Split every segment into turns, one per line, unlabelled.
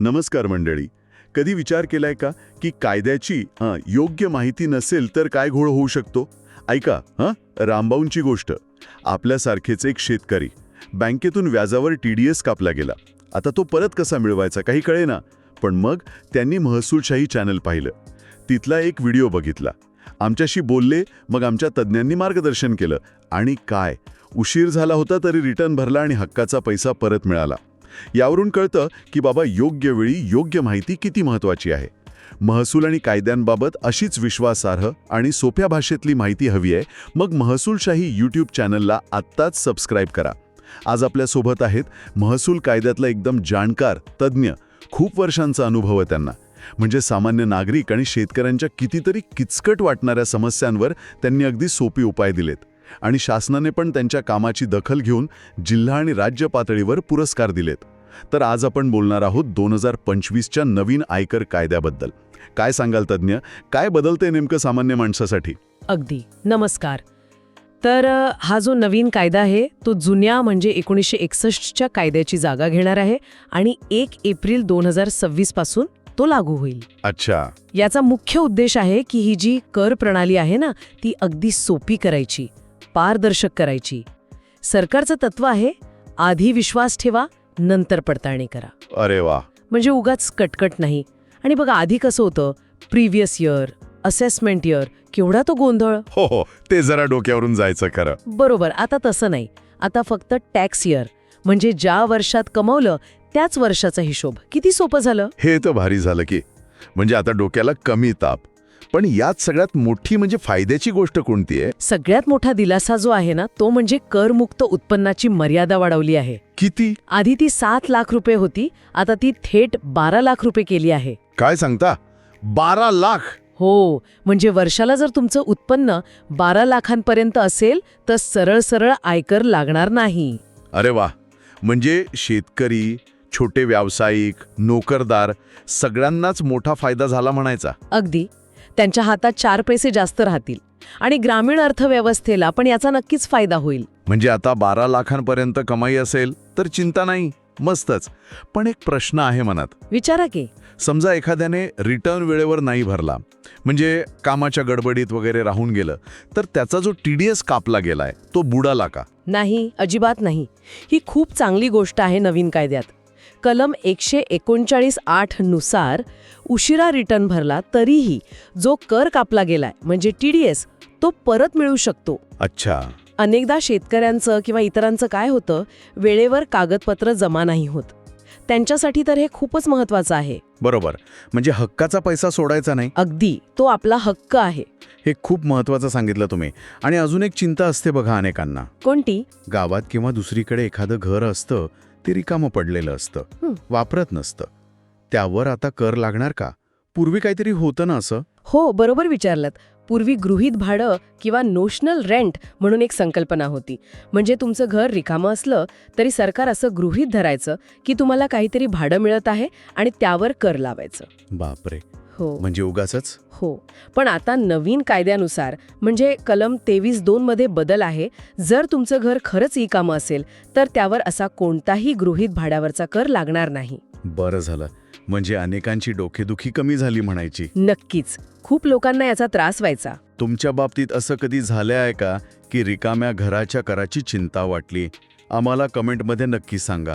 नमस्कार मंडळी. कधी विचार केलाय का की कायद्याची हं, योग्य माहिती नसेल तर काय घोळ होऊ शकतो? ऐका हं रामबाऊंची गोष्ट. आपल्यासारखेच एक शेतकरी बँकेतून व्याजावर टी डी एस कापला गेला. आता तो परत कसा मिळवायचा काही कळेना. पण मग त्यांनी महसूलशाही चॅनल पाहिलं. तिथला एक व्हिडिओ बघितला. आमच्याशी बोलले मग आमच्या तज्ज्ञांनी मार्गदर्शन केलं. आणि काय? उशीर झाला होता तरी रिटर्न भरला आणि हक्काचा पैसा परत मिळाला. यावरून कळतं की बाबा योग्य वेळी योग्य माहिती किती महत्वाची आहे. महसूल आणि कायद्यांबाबत अशीच विश्वासार्ह आणि सोप्या भाषेतली माहिती हवी आहे. मग महसूलशाही यूट्यूब चॅनलला आत्ताच सबस्क्राईब करा. आज आपल्यासोबत आहेत महसूल कायद्यातला एकदम जाणकार तज्ज्ञ खूप वर्षांचा अनुभव आहे त्यांना. म्हणजे सामान्य नागरिक आणि शेतकऱ्यांच्या कितीतरी किचकट वाटणाऱ्या समस्यांवर त्यांनी अगदी सोपे उपाय दिलेत. आणि शासनाने पण त्यांच्या कामाची दखल घेऊन जिल्हा आणि राज्य पातळीवर पुरस्कार दिलेत. तर आज आपण बोलणार आहोत दोन हजार पंचवीसच्या नवीन आयकर कायद्याबद्दल. काय सांगाल तज्ज्ञ? काय बदलते नेमकं सामान्य माणसासाठी?
अगदी. नमस्कार. तर हा जो नवीन कायदा आहे तो जुन्या म्हणजे एकोणीसशे एकसष्टच्या कायद्याची जागा घेणार आहे आणि एक एप्रिल दोन हजार सव्वीसपासून तो लागू होईल.
अच्छा.
याचा मुख्य उद्देश आहे की ही जी कर प्रणाली आहे ना ती अगदी सोपी करायची. पारदर्शक करायची. सरकारचं तत्व आहे आधी विश्वास ठेवा नंतर पडताळणी करा.
अरे वा.
म्हणजे उगाच कटकट नाही. आणि बघा आधी कसं होतं प्रिव्हियस इयर असेसमेंट इयर केवढा तो गोंधळ.
हो हो ते जरा डोक्यावरून जायचं खरं.
बरोबर आता तसं नाही. आता फक्त टॅक्स इयर म्हणजे ज्या वर्षात कमवलं त्याच वर्षाचा हिशोब. किती सोपं झालं?
हे तर भारी झालं की. म्हणजे आता डोक्याला कमी ताप. पण यात सगळ्यात मोठी म्हणजे फायद्याची गोष्ट कोणती आहे?
सगळ्यात मोठा दिलासा जो आहे ना तो म्हणजे करमुक्त उत्पन्नाची मर्यादा वाढवली आहे.
किती?
आधी ती सात लाख रुपये होती आता ती थेट बारा लाख रुपये केली आहे.
काय सांगता? बारा लाख?
हो म्हणजे वर्षाला जर तुमचं उत्पन्न बारा लाखांपर्यंत असेल तर सरळ सरळ आयकर लागणार नाही.
अरे वा! म्हणजे शेतकरी छोटे व्यावसायिक नोकरदार सगळ्यांनाच मोठा फायदा झाला म्हणायचा.
अगदी. त्यांच्या हातात चार पैसे जास्त राहतील. आणि ग्रामीण अर्थव्यवस्थेला पण याचा नक्कीच फायदा होईल.
म्हणजे आता बारा लाखांपर्यंत कमाई असेल तर चिंता नाही मस्तच. पण एक प्रश्न आहे मनात.
विचारा की.
समजा एखाद्याने रिटर्न वेळेवर नाही भरला म्हणजे कामाच्या गडबडीत वगैरे राहून गेलं तर त्याचा जो टी डी एस कापला गेलाय तो बुडाला का?
नाही अजिबात नाही. ही खूप चांगली गोष्ट आहे नवीन कायद्यात. कलम एकशे एकोणचाळीस आठनुसार उशिरा रिटर्न भरला तरीही जो कर कापला गेलाय म्हणजे टी डी एस तो परत मिळू शकतो.
अच्छा.
अनेकदा शेतकऱ्यांचं किंवा इतरांचं काय होतं वेळेवर कागदपत्र जमा नाही होत. त्यांच्यासाठी तर हे खूपच महत्वाचं आहे.
बरोबर. म्हणजे हक्काचा पैसा सोडायचा नाही?
अगदी. तो आपला हक्क आहे.
हे खूप महत्वाचं सांगितलं तुम्ही. आणि अजून एक चिंता असते बघा अनेकांना.
कोणती?
गावात किंवा दुसरीकडे एखादं घर असतं ते रिकामं पडलेलं असतं. वापरत नसतं. त्यावर आता कर लागणार का? पूर्वी काहीतरी होतं ना असं?
हो बरोबर विचारलं पूर्वी गृहीत भाडं किंवा नोशनल रेंट म्हणून एक संकल्पना होती. म्हणजे तुमचं घर रिकामं असलं तरी सरकार असं गृहीत धरायचं की तुम्हाला काहीतरी भाडं मिळत आहे आणि त्यावर कर लावायचं.
बापरे.
हो.
म्हणजे उगाचच?
हो. पण आता नवीन कायद्यानुसार म्हणजे कलम तेवीस दोन मध्ये बदल आहे जर तुमचं घर खरंच ई कामं असेल तर त्यावर असा कोणताही गृहीत भाड्यावरचा कर लागणार नाही.
बरं झालं. म्हणजे अनेकांची डोकेदुखी कमी झाली म्हणायची.
नक्कीच. खूप लोकांना याचा त्रास व्हायचा.
तुमच्या बाबतीत असं कधी झालं आहे का की रिकाम्या घराच्या कराची चिंता वाटली? आम्हाला कमेंटमध्ये नक्की सांगा.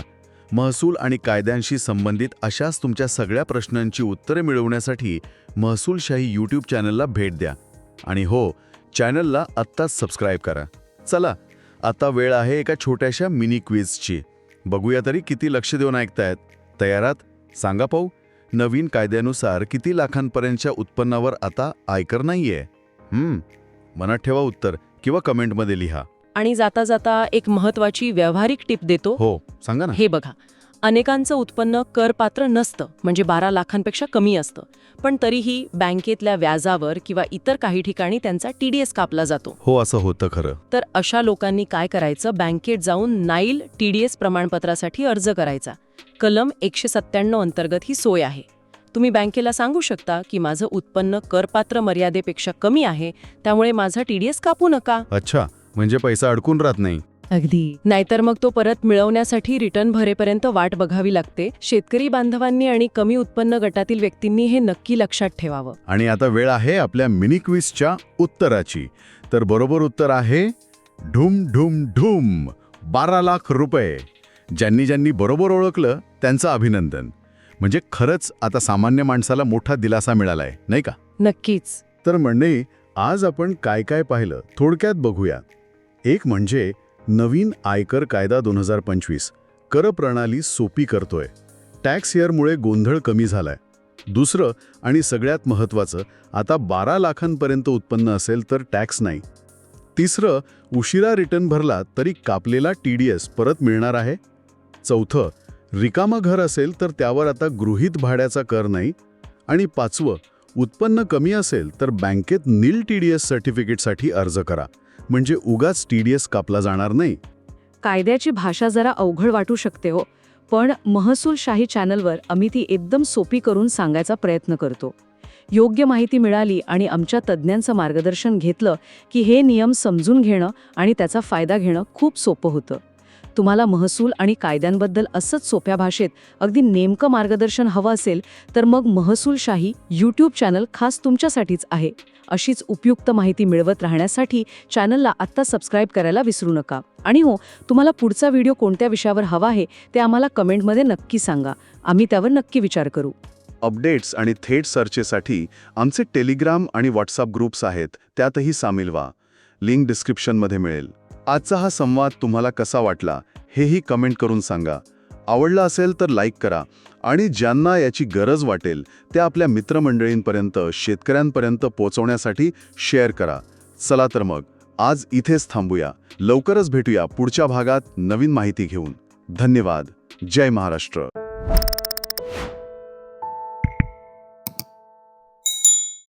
महसूल आणि कायद्यांशी संबंधित अशाच तुमच्या सगळ्या प्रश्नांची उत्तरे मिळवण्यासाठी महसूलशाही यूट्यूब चॅनलला भेट द्या. आणि हो चॅनलला आत्ताच सबस्क्राईब करा. चला आता वेळ आहे एका छोट्याशा मिनी क्विजची. बघूया तरी किती लक्ष देऊन ऐकतायत. तयारात? सांगा पाहू. नवीन कायद्यानुसार किती लाखांपर्यंतच्या उत्पन्नावर आता आयकर नाहीये? हम्म मनात ठेवा उत्तर किंवा कमेंटमध्ये लिहा.
आणि जाता जाता एक महत्वाची व्यावहारिक टिप देतो.
हो सांगा ना.
हे बघा अनेकांचं उत्पन्न करपात्र नसतं म्हणजे बारा लाखांपेक्षा कमी असतं. पण तरीही बँकेतल्या व्याजावर किंवा इतर काही ठिकाणी त्यांचा टीडीएस कापला जातो.
हो असं होतं खरं.
तर अशा लोकांनी काय करायचं? बँकेत जाऊन नाईल टीडीएस प्रमाणपत्रासाठी अर्ज करायचा. कलम एकशे सत्त्याण्णव अंतर्गत ही सोय आहे. तुम्ही बँकेला सांगू शकता की माझं उत्पन्न करपात्र मर्यादेपेक्षा कमी आहे त्यामुळे माझा टीडीएस कापू नका.
अच्छा. म्हणजे पैसा अडकून राहत नाही.
अगदी. नाहीतर मग तो परत मिळवण्यासाठी रिटर्न भरेपर्यंत वाट बघावी लागते. शेतकरी बांधवांनी आणि कमी उत्पन्न गटातील व्यक्तींनी हे नक्की लक्षात ठेवावं.
आणि आता वेळ आहे आपल्या मिनी क्विजच्या उत्तराची. तर बरोबर उत्तर आहे ढुम ढुम ढुम बारा लाख रुपये. ज्यांनी ज्यांनी बरोबर ओळखलं त्यांचं अभिनंदन. म्हणजे खरंच आता सामान्य माणसाला मोठा दिलासा मिळालाय नाही का?
नक्कीच.
तर मंडळी आज आपण काय काय पाहिलं थोडक्यात बघूया. एक म्हणजे नवीन आयकर कायदा दोन हजार पंचवीस. कर प्रणाली सोपी करतोय. टॅक्स इयरमुळे गोंधळ कमी झालाय. दुसरं आणि सगळ्यात महत्त्वाचं आता बारा लाखांपर्यंत उत्पन्न असेल तर टॅक्स नाही. तिसरं उशिरा रिटर्न भरला तरी कापलेला टी डी एस परत मिळणार आहे. चौथं रिकामं घर असेल तर त्यावर आता गृहीत भाड्याचा कर नाही. आणि पाचवं उत्पन्न कमी असेल तर बँकेत नील टी डी एस सर्टिफिकेटसाठी अर्ज करा. म्हणजे उगाच टीडीएस कापला जाणार नाही.
कायद्याची भाषा जरा अवघड वाटू शकते हो पण महसूलशाही चॅनलवर आम्ही ती एकदम सोपी करून सांगायचा प्रयत्न करतो. योग्य माहिती मिळाली आणि आमच्या तज्ज्ञांचं मार्गदर्शन घेतलं की हे नियम समजून घेणं आणि त्याचा फायदा घेणं खूप सोपं होतं. तुम्हाला महसूल आणि कायद्यांबद्दल असंच सोप्या भाषेत अगदी नेमकं मार्गदर्शन हवं असेल तर मग महसूलशाही यूट्यूब चॅनल खास तुमच्यासाठीच आहे. अशीच उपयुक्त माहिती मिळवत राहण्यासाठी चॅनलला आत्ता सबस्क्राईब करायला विसरू नका. आणि हो तुम्हाला पुढचा व्हिडिओ कोणत्या विषयावर हवा आहे ते आम्हाला कमेंटमध्ये नक्की सांगा. आम्ही त्यावर नक्की विचार करू.
अपडेट्स आणि थेट सर्चेसाठी आमचे टेलिग्राम आणि व्हॉट्सअप ग्रुप्स आहेत त्यातही सामील व्हा. लिंक डिस्क्रिप्शनमध्ये मिळेल. आजचा हा संवाद तुम्हाला कसा वाटला हेही कमेंट करून सांगा. आवडला असेल तर लाईक करा आणि ज्यांना याची गरज वाटेल ते आपल्या मित्रमंडळींपर्यंत शेतकऱ्यांपर्यंत पोहोचवण्यासाठी शेअर करा. चला तर मग आज इथेच थांबूया. लवकरच भेटूया पुढच्या भागात नवीन माहिती घेऊन. धन्यवाद. जय महाराष्ट्र.